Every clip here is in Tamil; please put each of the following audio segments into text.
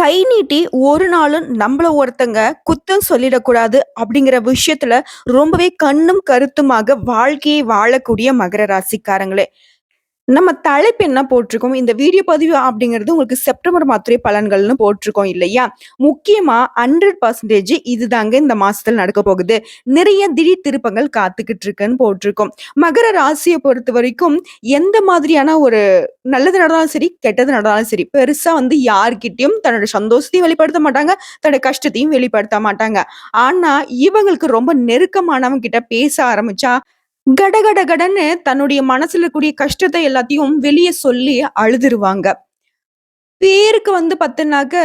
கை நீட்டி ஒரு நாளும் நம்மள ஒருத்தங்க குத்தம் சொல்லிடக்கூடாது அப்படிங்கிற விஷயத்துல ரொம்பவே கண்ணும் கருத்துமாக வாழ்க்கையை வாழக்கூடிய மகர ராசிக்காரங்களே. நம்ம தலைப்பு என்ன போட்டிருக்கோம், இந்த வீடியோ பதிவு அப்படிங்கிறது உங்களுக்கு செப்டம்பர் மாதத்துடைய பலன்கள்னு போட்டிருக்கோம் இல்லையா? முக்கியமாக ஹண்ட்ரட் பர்சன்டேஜ் இதுதாங்க இந்த மாசத்துல நடக்க போகுது. நிறைய திடீர் திருப்பங்கள் காத்துக்கிட்டு இருக்குன்னு போட்டிருக்கோம். மகர ராசியை பொறுத்த வரைக்கும் எந்த மாதிரியான ஒரு நல்லது நடந்தாலும் சரி, கெட்டது நடந்தாலும் சரி, பெருசா வந்து யார்கிட்டயும் தன்னோட சந்தோஷத்தையும் வெளிப்படுத்த மாட்டாங்க, தன்னோட கஷ்டத்தையும் வெளிப்படுத்த மாட்டாங்க. ஆனா, இவங்களுக்கு ரொம்ப நெருக்கமானவங்க கிட்ட பேச ஆரம்பிச்சா, கட கடன்னு தன்னுடைய மனசுல இருக்கக்கூடிய கஷ்டத்தை எல்லாத்தையும் வெளியே சொல்லி அழுதுருவாங்க. பேருக்கு வந்து பாத்தீங்கன்னாக்க,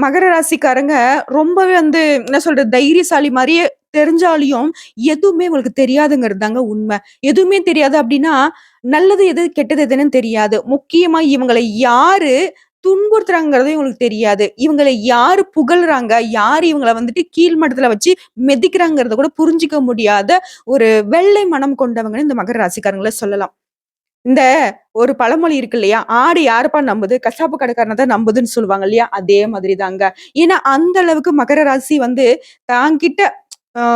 மகர ராசிக்காரங்க ரொம்பவே வந்து என்ன சொல்றது, தைரியசாலி மாதிரியே தெரிஞ்சாலையும் எதுவுமே உங்களுக்கு தெரியாதுங்கிறது தாங்க உண்மை எதுவுமே தெரியாது அப்படின்னா நல்லது எது, கெட்டது எதுன்னு தெரியாது. முக்கியமா இவங்களை யாரு துன்புறுத்துறாங்கிறது இவங்களுக்கு தெரியாது. இவங்களை யாரு புகழ்றாங்க, யார் இவங்களை வந்துட்டு கீழ்மட்டத்துல வச்சு மெதிக்கிறாங்கிறத கூட புரிஞ்சிக்க முடியாத ஒரு வெள்ளை மனம் கொண்டவங்கன்னு இந்த மகர ராசிக்காரங்களை சொல்லலாம். இந்த ஒரு பழமொழி இருக்கு இல்லையா? "ஆடு யாருப்பா நம்புது? கசாப்பு கடைக்காரனை தான் நம்புதுன்னு" சொல்லுவாங்க இல்லையா? அதே மாதிரி தாங்க. ஏன்னா, அந்த அளவுக்கு மகர ராசி வந்து தாங்கிட்ட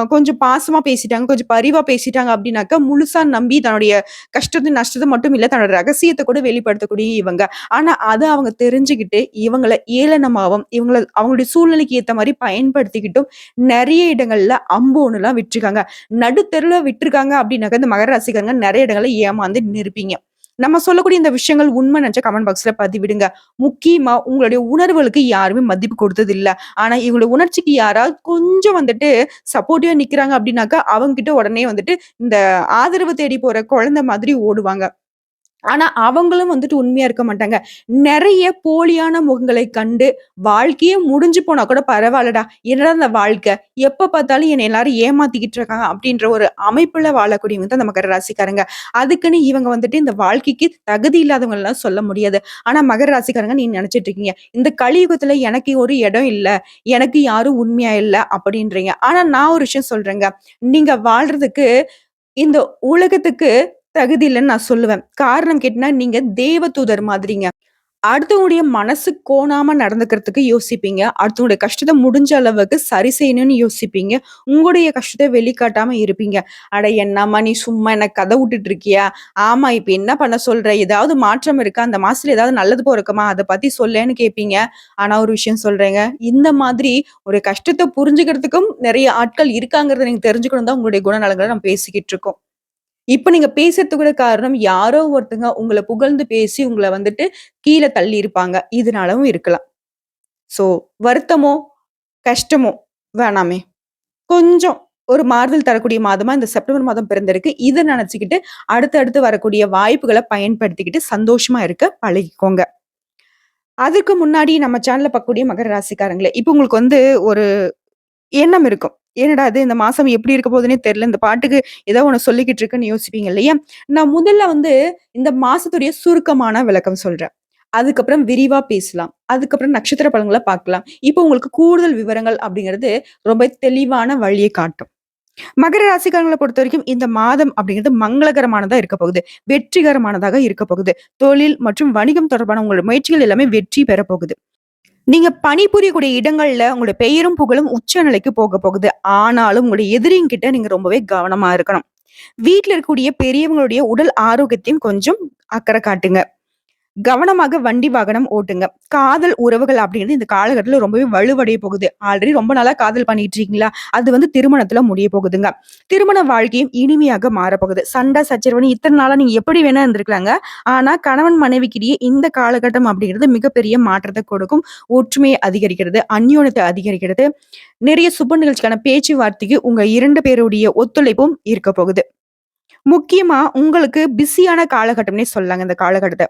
கொஞ்சம் பாசமா பேசிட்டாங்க, கொஞ்சம் பரிவா பேசிட்டாங்க அப்படின்னாக்கா முழுசா நம்பி தன்னுடைய கஷ்டத்தை நஷ்டத்தை மட்டும் இல்ல, தன்னோட ரகசியத்தை கூட வெளிப்படுத்தக்கூடிய இவங்க. ஆனா, அதை அவங்க தெரிஞ்சுக்கிட்டு இவங்கள ஏளனமாகவும் இவங்கள அவங்களுடைய சூழ்நிலைக்கு ஏத்த மாதிரி பயன்படுத்திக்கிட்டும், நிறைய இடங்கள்ல அம்போன்னுலாம் விட்டுருக்காங்க. நடுத்தெருவுல விட்டுருக்காங்க அப்படின்னாக்கா இந்த மகர ராசிக்காரங்க நிறைய இடங்கள்ல ஏமாந்து நின்னுருப்பீங்க. நம்ம சொல்லக்கூடிய இந்த விஷயங்கள் உண்மை நினைச்ச கமெண்ட் பாக்ஸ்ல பதிவிடுங்க. முக்கியமா உங்களுடைய உணர்வுகளுக்கு யாருமே மதிப்பு கொடுத்தது இல்ல ஆனா, இவங்களுடைய உணர்ச்சிக்கு யாராவது கொஞ்சம் வந்துட்டு சப்போர்ட்டிவா நிக்கிறாங்க அப்படின்னாக்கா அவங்க கிட்ட உடனே வந்துட்டு இந்த ஆதரவு தேடி போற குழந்தை மாதிரி ஓடுவாங்க. ஆனா, அவங்களும் வந்துட்டு உண்மையா இருக்க மாட்டாங்க. நிறைய போலியான முகங்களை கண்டு, வாழ்க்கையே முடிஞ்சு போனா கூட பரவாயில்லடா என்னடா அந்த வாழ்க்கை, எப்ப பார்த்தாலும் என்னை எல்லாரும் ஏமாத்திக்கிட்டு இருக்காங்க அப்படின்ற ஒரு அமைப்புல வாழக்கூடியவங்க தான் அந்த மகர ராசிக்காரங்க. அதுக்குன்னு இவங்க வந்துட்டு இந்த வாழ்க்கைக்கு தகுதி இல்லாதவங்கலாம் சொல்ல முடியாது. ஆனா, மகர ராசிக்காரங்க நீங்க நினைச்சிட்டு இருக்கீங்க, இந்த கலியுகத்துல எனக்கு ஒரு இடம் இல்லை எனக்கு யாரும் உண்மையா இல்லை அப்படின்றீங்க ஆனா, நான் ஒரு விஷயம் சொல்றேங்க. நீங்க வாழ்றதுக்கு இந்த உலகத்துக்கு தகுதி இல்லைன்னு நான் சொல்லுவேன். காரணம் கேட்டினா நீங்க தேவதூதர் மாதிரிங்க. அடுத்தவங்களுடைய மனசு கோணாம நடந்துக்கிறதுக்கு யோசிப்பீங்க. அடுத்தவங்களுடைய கஷ்டத்தை முடிஞ்ச அளவுக்கு சரி செய்யணும்னு யோசிப்பீங்க. உங்களுடைய கஷ்டத்தை வெளிக்காட்டாம இருப்பீங்க. "அட என்னம்மா நீ சும்மா என்ன கதை விட்டுட்டு இருக்கியா? ஆமா இப்ப என்ன பண்ண சொல்ற? ஏதாவது மாற்றம் இருக்கா? அந்த மாசத்துல ஏதாவது நல்லது பொறக்குமா? அதை பத்தி சொல்லேன்னு" கேட்பீங்க. ஆனா, ஒரு விஷயம் சொல்றேங்க. இந்த மாதிரி ஒரு கஷ்டத்தை புரிஞ்சுக்கிறதுக்கும் நிறைய ஆட்கள் இருக்காங்கிறத நீங்க தெரிஞ்சுக்கணும் தான் உங்களுடைய குணநலங்களை நம்ம பேசிக்கிட்டு இருக்கோம். இப்போ நீங்க பேசுறதுக்கு கூட காரணம், யாரோ ஒருத்தங்க உங்களை புகழ்ந்து பேசி உங்களை வந்துட்டு கீழ தள்ளியிருப்பாங்க. இதனாலவும் இருக்கலாம். ஸோ, வருத்தமோ, கஷ்டமோ வேணாமே. கொஞ்சம் ஒரு மாறுதல் தரக்கூடிய மாதமா இந்த செப்டம்பர் மாதம் பிறந்திருக்கு. இதை நினச்சிக்கிட்டு அடுத்து அடுத்து வரக்கூடிய வாய்ப்புகளை பயன்படுத்திக்கிட்டு சந்தோஷமா இருக்க பழகிக்கோங்க. அதுக்கு முன்னாடி நம்ம சேனல்ல பார்க்கக்கூடிய மகர ராசிக்காரங்களே, இப்போ உங்களுக்கு வந்து ஒரு எண்ணம் இருக்கும். என்னடா இது இந்த மாசம் எப்படி இருக்க போகுதுன்னே தெரியல. இந்த பாட்டுக்கு ஏதோ ஒண்ணு சொல்லிக்கிட்டு இருக்குன்னு யோசிப்பீங்க இல்லையா? நான் முதல்ல வந்து இந்த மாசத்துடைய சுருக்கமான விளக்கம் சொல்றேன். அதுக்கப்புறம் விரிவா பேசலாம். அதுக்கப்புறம் நட்சத்திர பலன்கள பார்க்கலாம். இப்போ உங்களுக்கு கூடுதல் விவரங்கள் அப்படிங்கிறது ரொம்ப தெளிவான வழியை காட்டும். மகர ரசிகர்கள பொறுத்த வரைக்கும் இந்த மாதம் அப்படிங்கிறது மங்களகரமானதா இருக்க போகுது. வெற்றிகரமானதாக இருக்க போகுது. தொழில் மற்றும் வணிகம் தொடர்பான உங்களோட முயற்சிகள் எல்லாமே வெற்றி பெறப்போகுது நீங்க பணிபுரியக்கூடிய இடங்கள்ல உங்களுடைய பெயரும், புகழும் உச்ச நிலைக்கு போக போகுது. ஆனாலும் உங்களுடைய எதிரிங்கிட்ட நீங்க ரொம்பவே கவனமா இருக்கணும். வீட்டில் இருக்கக்கூடிய பெரியவங்களுடைய உடல் ஆரோக்கியத்தையும் கொஞ்சம் அக்கறை காட்டுங்க. கவனமாக வண்டி வாகனம் ஓட்டுங்க. காதல் உறவுகள் அப்படிங்கிறது இந்த காலகட்டத்தில் ரொம்பவே வலுவடைய போகுது. ஆல்ரெடி ரொம்ப நாளா காதல் பண்ணிட்டு இருக்கீங்களா? அது வந்து திருமணத்துல முடிய போகுதுங்க. திருமண வாழ்க்கையும் இனிமையாக மாறப்போகுது. சண்டை, சச்சரவுன்னு இத்தனை நாளா நீங்க எப்படி வேணா இருந்திருக்கலாங்க. ஆனா, கணவன் மனைவிக்கிடையே இந்த காலகட்டம் அப்படிங்கிறது மிகப்பெரிய மாற்றத்தை கொடுக்கும். ஒற்றுமையை அதிகரிக்கிறது, அந்யோனத்தை அதிகரிக்கிறது. நிறைய சுப நிகழ்ச்சிக்கான பேச்சுவார்த்தைக்கு உங்க இரண்டு பேருடைய ஒத்துழைப்பும் இருக்க போகுது. முக்கியமா உங்களுக்கு பிஸியான காலகட்டம்னே சொல்லலாங்க இந்த காலகட்டத்தை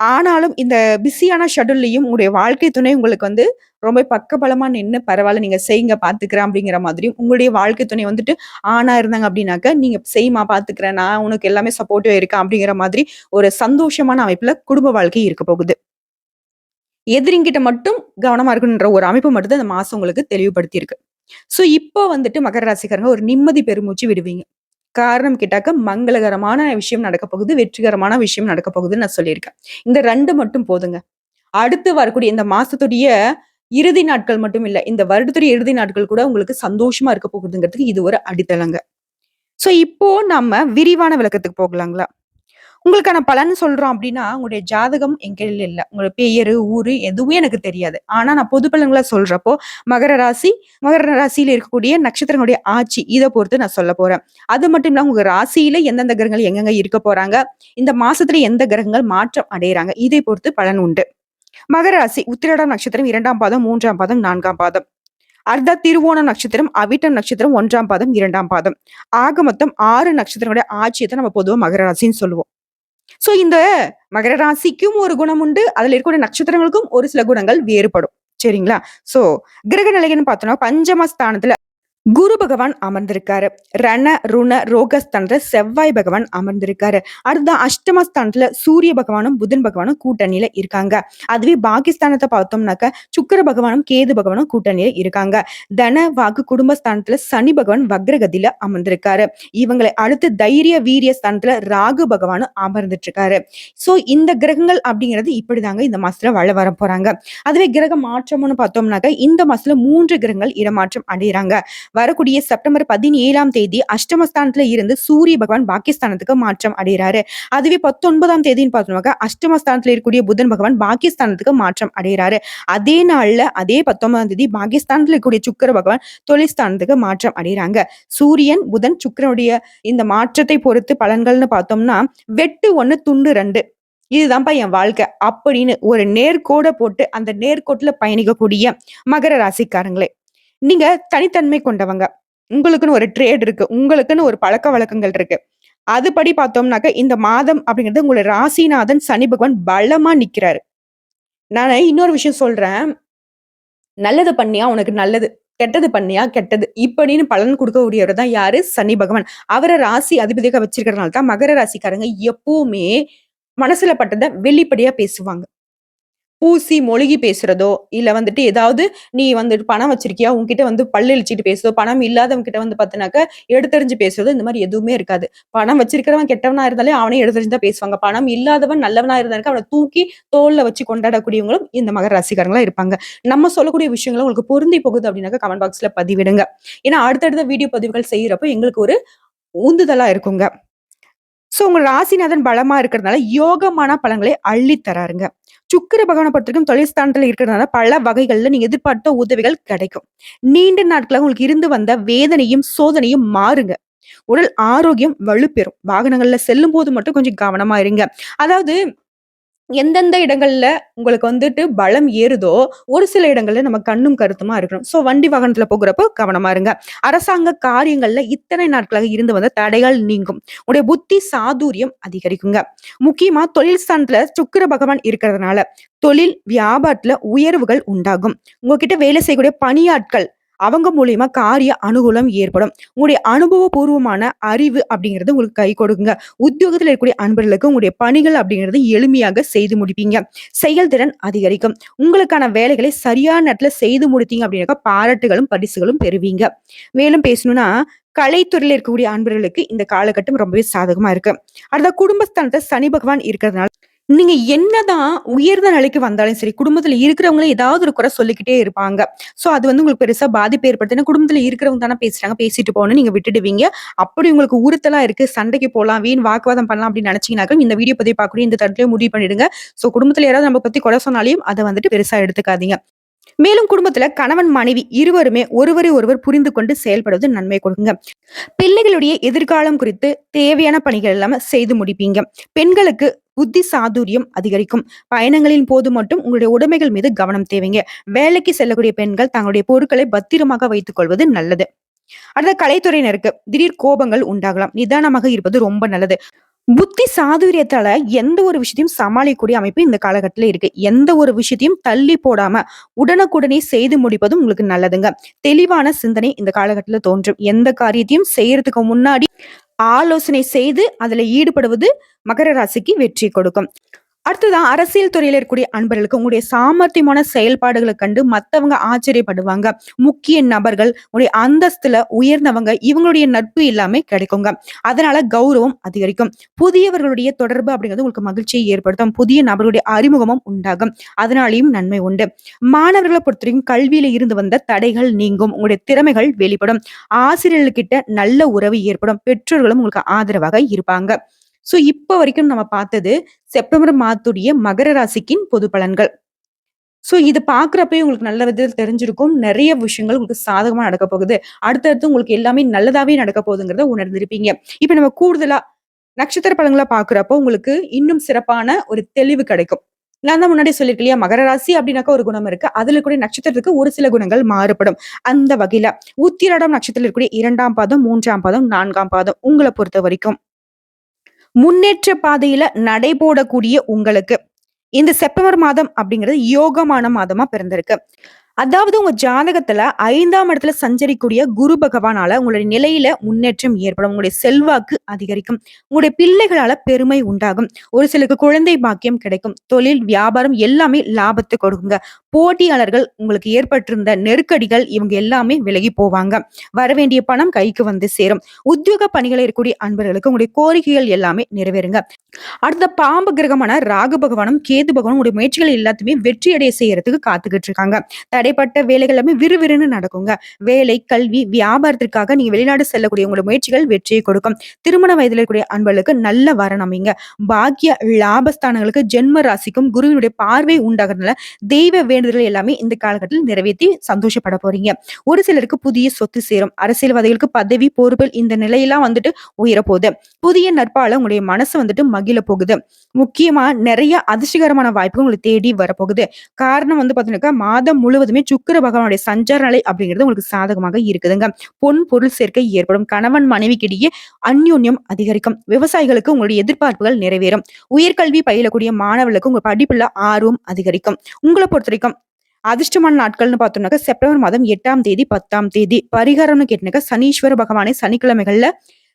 ஆனாலும் இந்த பிஸியான ஷெடியூல்லையும் உங்களுடைய வாழ்க்கை துணை உங்களுக்கு வந்து ரொம்ப பக்கபலமாக நின்று பரவாயில்ல நீங்கள் செய்யுங்க பார்த்துக்கிறேன்" அப்படிங்கிற மாதிரியும், உங்களுடைய வாழ்க்கை துணை வந்துட்டு ஆணாக இருந்தாங்க அப்படின்னாக்க, நீங்கள் செய்யுமா பார்த்துக்கிறேன். நான் உனக்கு எல்லாமே சப்போர்ட்டிவ் இருக்கேன்" அப்படிங்கிற மாதிரி ஒரு சந்தோஷமான அமைப்பில் குடும்ப வாழ்க்கை இருக்க போகுது. எதிரிங்கிட்ட மட்டும் கவனமாக இருக்கணுன்ற ஒரு அமைப்பு மட்டும் தான் இந்த உங்களுக்கு தெளிவுபடுத்தியிருக்கு. ஸோ, இப்போ வந்துட்டு மகர ராசிக்காரங்க ஒரு நிம்மதி பெருமூச்சு விடுவீங்க. காரணம் கேட்டாக்க, மங்களகரமான விஷயம் நடக்க போகுது, வெற்றிகரமான விஷயம் நடக்க போகுதுன்னு நான் சொல்லியிருக்கேன். இந்த ரெண்டு மட்டும் போதுங்க. அடுத்து வரக்கூடிய இந்த மாசத்துடைய இறுதி நாட்கள் மட்டும் இல்லை இந்த வருடத்துடைய இறுதி நாட்கள் கூட உங்களுக்கு சந்தோஷமா இருக்க போகுதுங்கிறதுக்கு இது ஒரு அடித்தளங்க. ஸோ இப்போ நம்ம விரிவான விளக்கத்துக்கு போகலாங்களா? உங்களுக்கான பலன் சொல்றோம் அப்படின்னா உங்களுடைய ஜாதகம் எங்கள் இல்லை உங்களுடைய உங்களோட பெயரு, ஊரு எதுவுமே எனக்கு தெரியாது. ஆனா நான் பொது பலன்களை சொல்றப்போ, மகர ராசி, மகர ராசியில இருக்கக்கூடிய நட்சத்திரங்களுடைய ஆட்சி இதை பொறுத்து நான் சொல்ல போறேன். அது மட்டும் இல்லாம உங்க ராசியில எந்தெந்த கிரகங்கள் எங்கெங்க இருக்க போறாங்க, இந்த மாசத்துல எந்த கிரகங்கள் மாற்றம் அடையறாங்க, இதை பொறுத்து பலன் உண்டு. மகர ராசி உத்திராடம் நட்சத்திரம் இரண்டாம் பாதம், மூன்றாம் பாதம், நான்காம் பாதம். அர்த்த திருவோணம் நட்சத்திரம், அவிட்டம் நட்சத்திரம் ஒன்றாம் பாதம், இரண்டாம் பாதம். ஆக மொத்தம் ஆறு நட்சத்திரங்களுடைய ஆட்சியத்தை நம்ம பொதுவாக மகர ராசின்னு சொல்லுவோம். ஸோ இந்த மகர ராசிக்கும் ஒரு குணம் உண்டு. அதுல இருக்கக்கூடிய நட்சத்திரங்களுக்கும் ஒரு சில குணங்கள் வேறுபடும். சரிங்களா? ஸோ கிரக நிலைன்னு பார்த்தோம்னா, பஞ்சம ஸ்தானத்துல குரு பகவான் அமர்ந்திருக்காரு. ரண, ருண, ரோகஸ்தானத்துல செவ்வாய் பகவான் அமர்ந்திருக்காரு. அடுத்த அஷ்டமஸ்தானத்துல சூரிய பகவானும், புதன் பகவானும் கூட்டணியில இருக்காங்க. அதுவே பாகிஸ்தானத்தை பார்த்தோம்னாக்க, சுக்கிர பகவானும், கேது பகவானும் கூட்டணியில இருக்காங்க. தன, வாக்கு, குடும்பஸ்தானத்துல சனி பகவான் வக்ரகதியில அமர்ந்திருக்காரு. இவங்களை அடுத்து தைரிய, வீரிய ஸ்தானத்துல ராகு பகவானும் அமர்ந்துட்டு இருக்காரு. சோ இந்த கிரகங்கள் அப்படிங்கிறது இப்படிதாங்க இந்த மாசத்துல வள வர போறாங்க. அதுவே கிரக மாற்றம்னு பார்த்தோம்னாக்க, இந்த மாசத்துல மூன்று கிரகங்கள் இடமாற்றம் அடையறாங்க. வரக்கூடிய செப்டம்பர் 17ஆம் தேதி அஷ்டமஸ்தானத்துல இருந்து சூரிய பகவான் பாகிஸ்தானத்துக்கு மாற்றம் அடைகிறாரு. அதுவே 19ஆம் தேதின்னு பார்த்தோம்னாக்க, அஷ்டமஸ்தானத்துல இருக்கக்கூடிய புதன் பகவான் பாகிஸ்தானத்துக்கு மாற்றம் அடைகிறாரு. அதே நாள்ல அதே 19ஆம் தேதி பாகிஸ்தானத்துல இருக்கக்கூடிய சுக்கிர பகவான் தொழில்ஸ்தானத்துக்கு மாற்றம் அடைகிறாங்க. சூரியன், புதன், சுக்கிரனுடைய இந்த மாற்றத்தை பொறுத்து பலன்கள்னு பார்த்தோம்னா, வெட்டு ஒன்று துண்டு ரெண்டு. இதுதான்ப்பா என் வாழ்க்கை அப்படின்னு ஒரு நேர்கோட போட்டு அந்த நேர்கோட்டில் பயணிக்கக்கூடிய மகர ராசிக்காரங்களே. நீங்க தனித்தன்மை கொண்டவங்க. உங்களுக்குன்னு ஒரு ட்ரேட் இருக்கு. உங்களுக்குன்னு ஒரு பழக்க வழக்கங்கள் இருக்கு. அதுபடி பார்த்தோம்னாக்க, இந்த மாதம் அப்படிங்கிறது உங்களோட ராசிநாதன் சனி பகவான் பலமா நிக்கிறாரு. நான் இன்னொரு விஷயம் சொல்றேன். நல்லது பண்ணியா உனக்கு நல்லது. கெட்டது பண்ணியா கெட்டது. இப்படின்னு பலன் கொடுக்கக்கூடியவர் தான் யாரு? சனி பகவான். அவரை ராசி அதிபதியாக வச்சிருக்கிறதுனால தான் மகர ராசிக்காரங்க எப்பவுமே மனசுல பட்டதை வெளிப்படையா பேசுவாங்க. பூசி மொழுகி பேசுறதோ, இல்ல வந்துட்டு ஏதாவது நீ வந்துட்டு பணம் வச்சிருக்கியா? உன்கிட்ட வந்து பல்லழிச்சிட்டு பேசுதோ, பணம் இல்லாதவங்க கிட்ட வந்து பார்த்தீனாக்க, எடுத்தெறிஞ்சு பேசுறதோ, இந்த மாதிரி எதுவுமே இருக்காது. பணம் வச்சிருக்கிறவன் கெட்டவனா இருந்தாலே அவனே எடுத்தெறிஞ்சு தான் பேசுவாங்க. பணம் இல்லாதவன் நல்லவனா இருந்தாக்க அவனை தூக்கி தோல்ல வச்சு கொண்டாடக்கூடியவங்களும் இந்த மகர ராசிக்காரங்களா இருப்பாங்க. நம்ம சொல்லக்கூடிய விஷயங்களும் உங்களுக்கு பொருந்தி போகுது அப்படின்னாக்க கமெண்ட் பாக்ஸ்ல பதிவிடுங்க. ஏன்னா அடுத்தடுத்த வீடியோ பதிவுகள் செய்யறப்போ எங்களுக்கு ஒரு உந்துதலா இருக்குங்க. ஸோ உங்க ராசிநாதன் பலமா இருக்கிறதுனால யோகமான பலங்களை அள்ளித்தராருங்க சுக்கிர பகவான பொறுத்தவரைக்கும் தொழில் ஸ்தானத்தில் இருக்கிறதுனால பல வகைகள்ல நீங்க எதிர்பார்த்த உதவிகள் கிடைக்கும். நீண்ட நாட்களா உங்களுக்கு இருந்து வந்த வேதனையும், சோதனையும் மாறுங்க. உடல் ஆரோக்கியம் வலுப்பெறும். வாகனங்கள்ல செல்லும் போது மட்டும் கொஞ்சம் கவனமா இருங்க. அதாவது எந்தெந்த இடங்கள்ல உங்களுக்கு வந்துட்டு பலம் ஏறுதோ, ஒரு சில இடங்கள்ல நம்ம கண்ணும் கருத்துமா இருக்கணும். ஸோ வண்டி வாகனத்துல போகிறப்போ கவனமா இருங்க. அரசாங்க காரியங்கள்ல இத்தனை நாட்களாக இருந்து வந்த தடைகள் நீங்கும். உடைய புத்தி சாதுரியம் அதிகரிக்குங்க. முக்கியமா தொழில் ஸ்தானத்துல சுக்கிர பகவான் இருக்கிறதுனால, தொழில், வியாபாரத்துல உயர்வுகள் உண்டாகும். உங்ககிட்ட வேலை செய்யக்கூடிய பணியாட்கள் அவங்க மூலியமா காரிய அனுகூலம் ஏற்படும். உங்களுடைய அனுபவபூர்வமான அறிவு அப்படிங்கிறது உங்களுக்கு கை கொடுக்குங்க. உத்தியோகத்துல இருக்கக்கூடிய அன்பர்களுக்கு உங்களுடைய பணிகள் அப்படிங்கிறது எளிமையாக செய்து முடிப்பீங்க. செயல்திறன் அதிகரிக்கும். உங்களுக்கான வேலைகளை சரியான நேரத்தில் செய்து முடித்தீங்க அப்படின்னாக்கா பாராட்டுகளும், பரிசுகளும் பெறுவீங்க. மேலும் பேசணும்னா, கலைத்துறையில இருக்கக்கூடிய அன்பர்களுக்கு இந்த காலகட்டம் ரொம்பவே சாதகமா இருக்கு. அடுத்த குடும்பஸ்தானத்தை சனி பகவான் இருக்கிறதுனால, நீங்க என்னதான் உயர்ந்த நிலைக்கு வந்தாலும் சரி, குடும்பத்துல இருக்கிறவங்கள ஏதாவது ஒரு குறை சொல்லிக்கிட்டே இருப்பாங்க. ஸோ அது வந்து உங்களுக்கு பெருசா பாதிப்பு ஏற்படுத்து. குடும்பத்துல இருக்கிறவங்க தானே பேசுறாங்க, பேசிட்டு போகணும் நீங்க விட்டுடுவீங்க. அப்படி உங்களுக்கு உறுத்தலா இருக்கு, சண்டைக்கு போகலாம் வீண் வாக்குவாதம் பண்ணலாம் அப்படின்னு நினைச்சீங்கனாக்கும் இந்த வீடியோ பதிவு பார்க்கணும் இந்த தருணத்திலே முடிவு பண்ணிடுங்க. ஸோ குடும்பத்துல யாராவது நம்ம பத்தி குறை சொன்னாலையும் அதை வந்துட்டு பெருசா எடுத்துக்காதீங்க. மேலும் குடும்பத்துல கணவன், மனைவி இருவருமே ஒருவரை ஒருவர் புரிந்து கொண்டு செயல்படுவது நன்மை கொடுங்க பிள்ளைகளுடைய எதிர்காலம் குறித்து தேவையான பணிகள் எல்லாமே செய்து முடிப்பீங்க. பெண்களுக்கு புத்தி சாதுரியம் அதிகரிக்கும். பயணங்களின் போது மட்டும் உங்களுடைய உடைமைகள் மீது கவனம் தேவைங்க. வேலைக்கு செல்லக்கூடிய பெண்கள் தங்களுடைய பொருட்களை பத்திரமாக வைத்துக் கொள்வது நல்லது. அடுத்த கலைத்துறையினருக்கு திடீர் கோபங்கள் உண்டாகலாம். நிதானமாக இருப்பது ரொம்ப நல்லது. புத்தி சாதுரியத்தால எந்த ஒரு விஷயத்தையும் சமாளிக்கக்கூடிய அமைப்பு இந்த காலகட்டத்துல இருக்கு. எந்த ஒரு விஷயத்தையும் தள்ளி போடாம உடனுக்குடனே செய்து முடிப்பதும் உங்களுக்கு நல்லதுங்க. தெளிவான சிந்தனை இந்த காலகட்டத்துல தோன்றும். எந்த காரியத்தையும் செய்யறதுக்கு முன்னாடி ஆலோசனை செய்து அதுல ஈடுபடுவது மகர ராசிக்கு வெற்றி கொடுக்கும். அடுத்ததான் அரசியல் துறையில இருக்கக்கூடிய அன்பர்களுக்கு உங்களுடைய சாமர்த்தியமான செயல்பாடுகளை கண்டு மத்தவங்க ஆச்சரியப்படுவாங்க. முக்கிய நபர்கள், உங்களுடைய அந்தஸ்துல உயர்ந்தவங்க, இவங்களுடைய நட்பு எல்லாமே கிடைக்குங்க. அதனால கௌரவம் அதிகரிக்கும். புதியவர்களுடைய தொடர்பு அப்படிங்கிறது உங்களுக்கு மகிழ்ச்சியை ஏற்படுத்தும். புதிய நபர்களுடைய அறிமுகமும் உண்டாகும். அதனாலேயும் நன்மை உண்டு. மாணவர்களை பொறுத்தவரைக்கும் கல்வியில இருந்து வந்த தடைகள் நீங்கும். உங்களுடைய திறமைகள் வெளிப்படும். ஆசிரியர்கள்கிட்ட நல்ல உறவு ஏற்படும். பெற்றோர்களும் உங்களுக்கு ஆதரவாக இருப்பாங்க. ஸோ இப்போ வரைக்கும் நம்ம பார்த்தது செப்டம்பர் மாதத்துடைய மகர ராசிக்கின் பொது பலன்கள். ஸோ இது பார்க்குறப்பே உங்களுக்கு நல்ல விதத்தில் தெரிஞ்சிருக்கும். நிறைய விஷயங்கள் உங்களுக்கு சாதகமா நடக்க போகுது. அடுத்தடுத்து உங்களுக்கு எல்லாமே நல்லதாகவே நடக்க போகுதுங்கிறத உணர்ந்திருப்பீங்க. இப்போ நம்ம கூடுதலா நட்சத்திர பலங்களை பார்க்குறப்போ உங்களுக்கு இன்னும் சிறப்பான ஒரு தெளிவு கிடைக்கும். நான் தான் முன்னாடி சொல்லியிருக்கேன் இல்லையா? மகர ராசி அப்படின்னாக்கா ஒரு குணம் இருக்கு. அதுல கூட நட்சத்திரத்துக்கு ஒரு சில குணங்கள் மாறுபடும். அந்த வகையில உத்திராடம் நட்சத்திரத்தில் இருக்கக்கூடிய இரண்டாம் பாதம், மூன்றாம் பாதம், நான்காம் பாதம் உங்களை பொறுத்த வரைக்கும் முன்னேற்ற பாதையில நடை போடக்கூடிய உங்களுக்கு, இந்த செப்டம்பர் மாதம் அப்படிங்கிறது யோகமான மாதமா பிறந்திருக்கு. அதாவது உங்க ஜாதகத்துல ஐந்தாம் இடத்துல சஞ்சரிக்கக்கூடிய குரு பகவானால உங்களுடைய நிலையில முன்னேற்றம் ஏற்படும். உங்களுடைய செல்வாக்கு அதிகரிக்கும். உங்களுடைய பிள்ளைகளால பெருமை உண்டாகும். ஒரு சிலருக்கு குழந்தை பாக்கியம் கிடைக்கும். தொழில், வியாபாரம் எல்லாமே லாபத்தை கொடுக்குங்க. போட்டியாளர்கள் உங்களுக்கு ஏற்பட்டிருந்த நெருக்கடிகள் இவங்க எல்லாமே விலகி போவாங்க. வரவேண்டிய பணம் கைக்கு வந்து சேரும். உத்தியோக பணிகளில் இருக்கக்கூடிய அன்பர்களுக்கு உங்களுடைய கோரிக்கைகள் எல்லாமே நிறைவேறுங்க. அடுத்த பாம்பு கிரகமான ராகு பகவானும், கேது பகவானும் உடைய முயற்சிகள் எல்லாத்தையுமே வெற்றி அடைய செய்யறதுக்கு காத்துக்கிட்டு இருக்காங்க. தடைப்பட்ட வேலைகள் எல்லாமே விறுவிறுன்னு நடக்குங்க. வேலை, கல்வி, வியாபாரத்திற்காக நீங்க வெளிநாடு செல்லக்கூடிய உங்களுடைய முயற்சிகள் வெற்றியை கொடுக்கும். திருமண வயதில இருக்கக்கூடிய அன்பர்களுக்கு நல்ல வரணமைங்க அமையுங்க. பாக்கிய லாபஸ்தானங்களுக்கு ஜென்ம ராசிக்கும் குருவினுடைய பார்வை உண்டாகிறதுனால தெய்வ வேண்டுதல்கள் எல்லாமே இந்த காலகட்டத்தில் நிறைவேத்தி சந்தோஷப்பட போறீங்க. ஒரு சிலருக்கு புதிய சொத்து சேரும். அரசியல்வாதிகளுக்கு பதவி, பொறுப்புகள் இந்த நிலையெல்லாம் வந்துட்டு உயரப்போகுது. புதிய நட்பால உங்களுடைய மனசு வந்துட்டு மகிழ போகுது. முக்கியமா நிறைய அதிர்ஷ்டகரமான வாய்ப்புகள் உங்களுக்கு தேடி வரப்போகுது. காரணம் வந்து பாத்தீங்கன்னா மாதம் முழுவதுமே சுக்கிர பகவானுடைய சஞ்சார நிலை அப்படிங்கிறது உங்களுக்கு சாதகமாக இருக்குதுங்க. பொன், பொருள் சேர்க்கை ஏற்படும். கணவன், மனைவிக்கிடையே அந்யோன்யம் அதிகரிக்கும். விவசாயிகளுக்கு உங்களுடைய எதிர்பார்ப்புகள் நிறைவேறும். உயர்கல்வி பயிலக்கூடிய மாணவர்களுக்கு உங்க படிப்புல ஆர்வம் அதிகரிக்கும். உங்கள பொறுத்தவரைக்கும் அதிர்ஷ்டமான நாட்கள்னு பார்த்தோம்னாக்க செப்டம்பர் மாதம் எட்டாம் தேதி, 10ஆம் தேதி. பரிகாரம்னு கேட்டினாக்கா சனீஸ்வர பகவானை சனிக்கிழமைகள்ல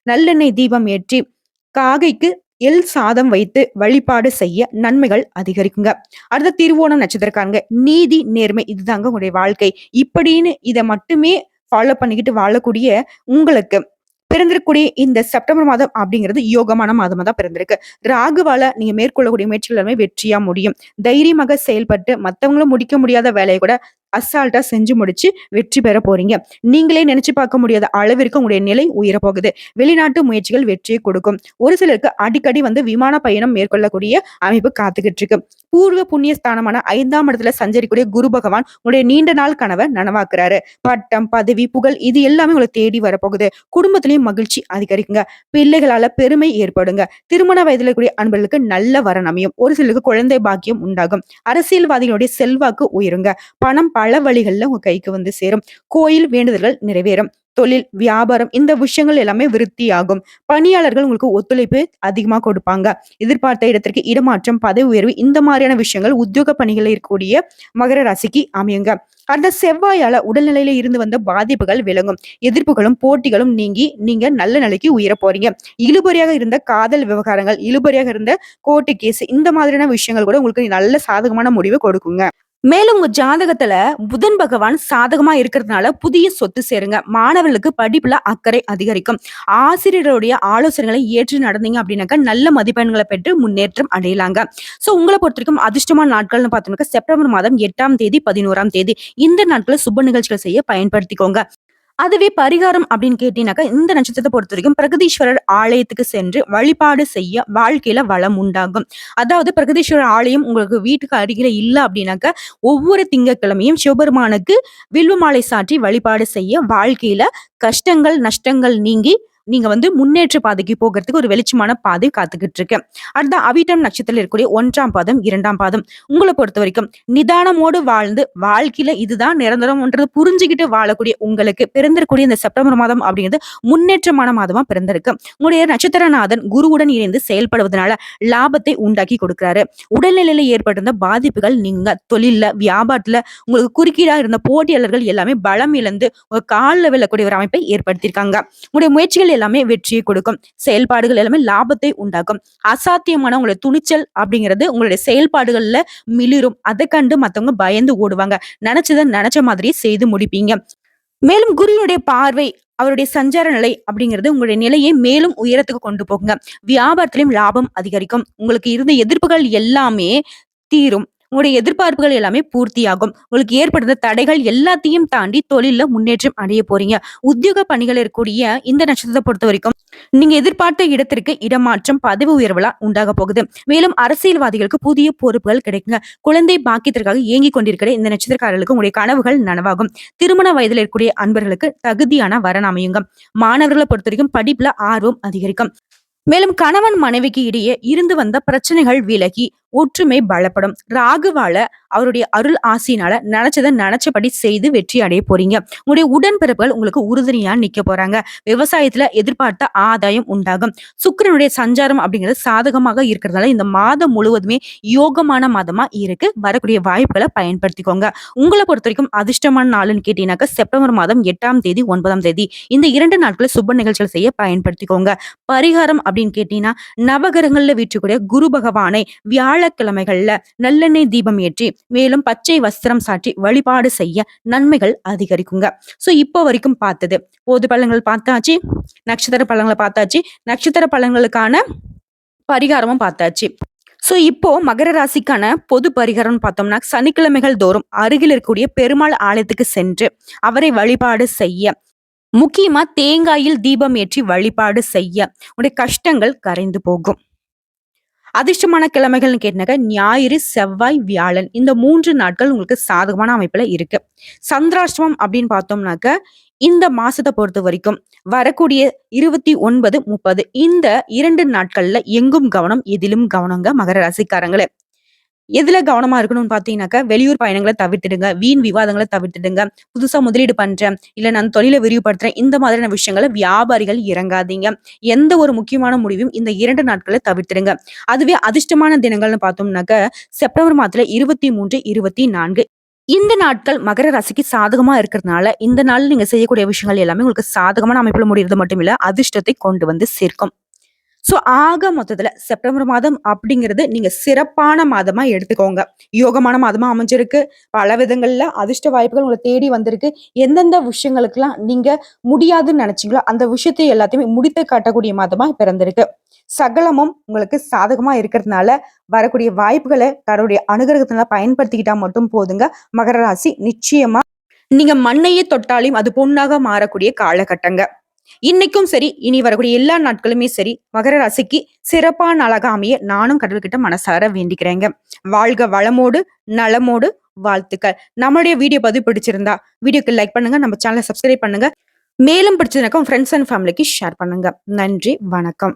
நல்லெண்ணெய் தீபம் ஏற்றி, காகைக்கு எள் சாதம் வைத்து வழிபாடு செய்ய நன்மைகள் அதிகரிக்குங்க. அடுத்த திருவோணம் நட்சத்திரக்காரங்க. நீதி, நேர்மை இதுதாங்க உங்களுடைய வாழ்க்கை. இப்படின்னு இதை மட்டுமே ஃபாலோ பண்ணிக்கிட்டு வாழக்கூடிய உங்களுக்கு பிறந்திருக்கக்கூடிய இந்த செப்டம்பர் மாதம் அப்படிங்கிறது யோகமான மாதமா தான் பிறந்திருக்கு. ராகுவால நீங்க மேற்கொள்ளக்கூடிய முயற்சிகள் எல்லாமே வெற்றியா முடியும். தைரியமாக செயல்பட்டு மத்தவங்களும் முடிக்க முடியாத வேலையை கூட அசால்ட்டா செஞ்சு முடிச்சு வெற்றி பெற போறீங்க. நீங்களே நினைச்சு பார்க்க முடியாத அளவிற்கு உங்களுடைய நிலை உயர போகுது. வெளிநாட்டு முயற்சிகள் வெற்றியை கொடுக்கும். ஒரு சிலருக்கு அடிக்கடி வந்து விமான பயணம் மேற்கொள்ளக்கூடிய அமைப்பு காத்துக்கிட்டு இருக்கு. பூர்வ புண்ணிய ஸ்தானமான ஐந்தாம் இடத்துல சஞ்சரிக்கூடிய குரு பகவான் உங்களுடைய நீண்ட நாள் கனவை நனவாக்குறாரு. பட்டம், பதவி, புகழ் இது எல்லாமே உங்களை தேடி வரப்போகுது. குடும்பத்திலையும் மகிழ்ச்சி அதிகரிக்குங்க. பிள்ளைகளால பெருமை ஏற்படுங்க. திருமண வயதில கூடிய அன்பர்களுக்கு நல்ல வரன் அமையும். ஒரு சிலருக்கு குழந்தை பாக்கியம் உண்டாகும். அரசியல்வாதிகளுடைய செல்வாக்கு உயருங்க. பணம் பல வழிகளில் உங்க கைக்கு வந்து சேரும். கோயில் வேண்டுதல்கள் நிறைவேறும். தொழில், வியாபாரம் இந்த விஷயங்கள் எல்லாமே விருத்தியாகும். பணியாளர்கள் உங்களுக்கு ஒத்துழைப்பு அதிகமாக கொடுப்பாங்க. எதிர்பார்த்த இடத்திற்கு இடமாற்றம், பதவி உயர்வு இந்த மாதிரியான விஷயங்கள் உத்தியோக பணிகளில் இருக்கக்கூடிய மகர ராசிக்கு அமையுங்க. அந்த செவ்வாயால உடல்நிலையில இருந்து வந்த பாதிப்புகள் விளங்கும் எதிர்ப்புகளும், போட்டிகளும் நீங்கி நீங்க நல்ல நிலைக்கு உயர போறீங்க. இழுபறியாக இருந்த காதல் விவகாரங்கள், இழுபறியாக இருந்த கோர்ட்டு கேஸ் இந்த மாதிரியான விஷயங்கள் கூட உங்களுக்கு நல்ல சாதகமான முடிவை கொடுக்குங்க. மேலும் உங்க ஜாதகத்துல புதன் பகவான் சாதகமா இருக்கிறதுனால புதிய சொத்து சேருங்க. மாணவர்களுக்கு படிப்புல அக்கறை அதிகரிக்கும். ஆசிரியர்களுடைய ஆலோசனைகளை ஏற்று நடந்தீங்க அப்படின்னாக்கா, நல்ல மதிப்பெண்களை பெற்று முன்னேற்றம் அடையலாங்க. ஸோ உங்களை பொறுத்த வரைக்கும் அதிர்ஷ்டமான நாட்கள்னு பார்த்தோம்னாக்கா, செப்டம்பர் மாதம் எட்டாம் தேதி, 11ஆம் தேதி. இந்த நாட்களை சுப நிகழ்ச்சிகள் செய்ய பயன்படுத்திக்கோங்க. அதுவே பரிகாரம் அப்படின்னு கேட்டீங்கன்னாக்கா, இந்த நட்சத்திரத்தை பொறுத்த வரைக்கும் பிரகதீஸ்வரர் ஆலயத்துக்கு சென்று வழிபாடு செய்ய வாழ்க்கையில வளம் உண்டாகும். அதாவது பிரகதீஸ்வரர் ஆலயம் உங்களுக்கு வீட்டுக்கு அருகில இல்லை அப்படின்னாக்கா, ஒவ்வொரு திங்கட்கிழமையும் சிவபெருமானுக்கு வில்வ மாலை சாற்றி வழிபாடு செய்ய வாழ்க்கையில கஷ்டங்கள், நஷ்டங்கள் நீங்கி நீங்க வந்து முன்னேற்ற பாதைக்கு போகறதுக்கு ஒரு வெளிச்சமான பாதை காத்துக்கிட்டு இருக்கு. அடுத்த அவிட்டம் நட்சத்திரத்தில் இருக்கக்கூடிய ஒன்றாம் பாதம், இரண்டாம் பாதம். உங்களை பொறுத்த வரைக்கும் நிதானமோடு வாழ்ந்து வாழ்க்கையில இதுதான் நிரந்தரம்ன்றது புரிஞ்சுகிட்டு வாழக்கூடிய உங்களுக்கு பிறந்திருக்கூடிய இந்த செப்டம்பர் மாதம் அப்படிங்கிறது முன்னேற்றமான மாதமா பிறந்திருக்கு. உங்களுடைய நட்சத்திரநாதன் குருவுடன் இணைந்து செயல்படுவதனால லாபத்தை உண்டாக்கி கொடுக்கிறாரு. உடல்நிலையில ஏற்பட்டிருந்த பாதிப்புகள் நீங்க தொழில்ல, வியாபாரத்துல உங்களுக்கு குறுக்கீடா இருந்த போட்டியாளர்கள் எல்லாமே பலம் இழந்து ஒரு காலில் விழக்கூடிய ஒரு அமைப்பை ஏற்படுத்தியிருக்காங்க. உங்களுடைய முயற்சிகள் எல்லாமே வெற்றியை கொடுக்கும். செயல்பாடுகள் எல்லாமே லாபத்தை உண்டாக்கும். அசாத்தியமான உங்களுடைய துணிச்சல் அப்படிங்கிறது உங்களுடைய செயல்பாடுகள்ல மிளிரும். அதை கண்டு மத்தவங்க பயந்து ஓடுவாங்க. நினைச்சதை நினைச்ச மாதிரி செய்து முடிப்பீங்க. மேலும் குருவினுடைய பார்வை அவருடைய சஞ்சார நிலை அப்படிங்கிறது உங்களுடைய நிலையை மேலும் உயரத்துக்கு கொண்டு போகுங்க. வியாபாரத்திலும் லாபம் அதிகரிக்கும். உங்களுக்கு இருந்த எதிர்ப்புகள் எல்லாமே தீரும். உங்களுடைய எதிர்பார்ப்புகள் எல்லாமே பூர்த்தியாகும். உங்களுக்கு ஏற்படுத்த தடைகள் எல்லாத்தையும் தாண்டி தொழில முன்னேற்றம் அடைய போறீங்க. உத்தியோக பணிகள் இருக்கக்கூடிய இந்த நட்சத்திரத்தை பொறுத்த வரைக்கும் நீங்க எதிர்பார்த்த இடத்திற்கு இடமாற்றம் பதவி உயர்வுலா உண்டாக போகுது. மேலும் அரசியல்வாதிகளுக்கு புதிய பொறுப்புகள் கிடைக்குங்க. குழந்தை பாக்கியத்திற்காக இயங்கிக் கொண்டிருக்கிற இந்த நட்சத்திரக்காரர்களுக்கு உங்களுடைய கனவுகள் நனவாகும். திருமண வயதில் இருக்கக்கூடிய அன்பர்களுக்கு தகுதியான வரன் அமையுங்க. மாணவர்களை பொறுத்த வரைக்கும் படிப்புல ஆர்வம் அதிகரிக்கும். மேலும் கணவன் மனைவிக்கு இடையே இருந்து வந்த பிரச்சனைகள் விலகி ஒற்றுமை பலப்படும். ராகுவால அவருடைய அருள் ஆசினால நினைச்சதை நினைச்சபடி செய்து வெற்றி அடைய போறீங்க. உங்களுடைய உடன்பிறப்புகள் உங்களுக்கு உறுதுணையா நிக்க போறாங்க. விவசாயத்துல எதிர்பார்த்த ஆதாயம் உண்டாகும். சுக்கிரனுடைய சஞ்சாரம் அப்படிங்கிறது சாதகமாக இருக்கிறதால இந்த மாதம் முழுவதுமே யோகமான மாதமா இருக்கு. வரக்கூடிய வாய்ப்புகளை பயன்படுத்திக்கோங்க. உங்களை பொறுத்த வரைக்கும் அதிர்ஷ்டமான நாள்னு கேட்டீங்கன்னாக்கா செப்டம்பர் மாதம் எட்டாம் தேதி ஒன்பதாம் தேதி இந்த இரண்டு நாட்களை சுப நிகழ்ச்சிகள் செய்ய பயன்படுத்திக்கோங்க. பரிகாரம் அப்படின்னு கேட்டீங்கன்னா நவகிரகங்கள்ல வீற்றக்கூடிய குரு பகவானை வியாழக்கிழமைகள்ல நல்லெண்ணெய் தீபம் ஏற்றி மேலும் பச்சை வஸ்திரம் சாற்றி வழிபாடு செய்ய நன்மைகள் அதிகரிக்குங்க. சோ இப்போ வரைக்கும் பார்த்தது. போது பழங்கள் பார்த்தாச்சு நட்சத்திர பழங்களை பார்த்தாச்சு நட்சத்திர பழங்களுக்கான பரிகாரமும் பார்த்தாச்சு. ஸோ இப்போ மகர ராசிக்கான பொது பரிகாரம்னு பார்த்தோம்னா சனிக்கிழமைகள் தோறும் அருகில் இருக்கக்கூடிய பெருமாள் ஆலயத்துக்கு சென்று அவரை வழிபாடு செய்ய முக்கியமா தேங்காயில் தீபம் ஏற்றி வழிபாடு செய்ய உடைய கஷ்டங்கள் கரைந்து போகும். அதிர்ஷ்டமான கிழமைகள்னு கேட்டினாக்க ஞாயிறு செவ்வாய் வியாழன் இந்த மூன்று நாட்கள் உங்களுக்கு சாதகமான அமைப்பில் இருக்கு. சந்திராஷ்டமம் அப்படின்னு பார்த்தோம்னாக்க இந்த மாசத்தை பொறுத்த வரைக்கும் வரக்கூடிய இருபத்தி ஒன்பது முப்பது இந்த இரண்டு நாட்கள்ல எங்கும் கவனம் எதிலும் கவனங்க மகர ராசிக்காரங்களே. எதுல கவனமா இருக்கணும்னு பாத்தீங்கன்னாக்கா வெளியூர் பயணங்களை தவிர்த்துடுங்க வீண் விவாதங்களை தவிர்த்துடுங்க புதுசா முதலீடு பண்றேன் இல்ல நான் தொழிலை விரிவுபடுத்துறேன் இந்த மாதிரியான விஷயங்களை வியாபாரிகள் இறங்காதீங்க. எந்த ஒரு முக்கியமான முடிவும் இந்த இரண்டு நாட்களை தவிர்த்துடுங்க. அதுவே அதிர்ஷ்டமான தினங்கள்னு பார்த்தோம்னாக்க செப்டம்பர் மாதத்துல இருபத்தி மூன்று இருபத்தி நான்கு. இந்த நாட்கள் மகர ராசிக்கு சாதகமா இருக்கிறதுனால இந்த நாள் நீங்க செய்யக்கூடிய விஷயங்கள் எல்லாமே உங்களுக்கு சாதகமான அமைப்புல முடியறது மட்டும் இல்ல அதிர்ஷ்டத்தை கொண்டு வந்து சேர்க்கும். ஸோ ஆக மொத்தத்துல செப்டம்பர் மாதம் அப்படிங்கிறது நீங்க சிறப்பான மாதமா எடுத்துக்கோங்க. யோகமான மாதமா அமைஞ்சிருக்கு. பல விதங்கள்ல அதிர்ஷ்ட வாய்ப்புகள் உங்களை தேடி வந்திருக்கு. எந்தெந்த விஷயங்களுக்கெல்லாம் நீங்க முடியாதுன்னு நினைச்சீங்களோ அந்த விஷயத்தை எல்லாத்தையுமே முடித்து காட்டக்கூடிய மாதமா பிறந்திருக்கு. சகலமும் உங்களுக்கு சாதகமா இருக்கிறதுனால வரக்கூடிய வாய்ப்புகளை தன்னுடைய அனுகிரகத்தினால பயன்படுத்திக்கிட்டா மட்டும் போதுங்க. மகர ராசி நிச்சயமா நீங்க மண்ணையே தொட்டாலையும் அது பொண்ணாக மாறக்கூடிய காலகட்டங்க. இன்னைக்கும் சரி இனி வரக்கூடிய எல்லா நாட்களுமே சரி மகர ராசிக்கு சிறப்பான அழகா அமைய நானும் கடவுள்கிட்ட மனசார வேண்டிக்கிறேங்க. வாழ்க வளமோடு நலமோடு வாழ்த்துக்கள். நம்மளுடைய வீடியோ பதிவு பிடிச்சிருந்தா வீடியோக்கு லைக் பண்ணுங்க நம்ம சேனலை சப்ஸ்கிரைப் பண்ணுங்க. மேலும் பிடிச்சதுனாக்கா ஃப்ரெண்ட்ஸ் அண்ட் ஃபேமிலிக்கு ஷேர் பண்ணுங்க. நன்றி வணக்கம்.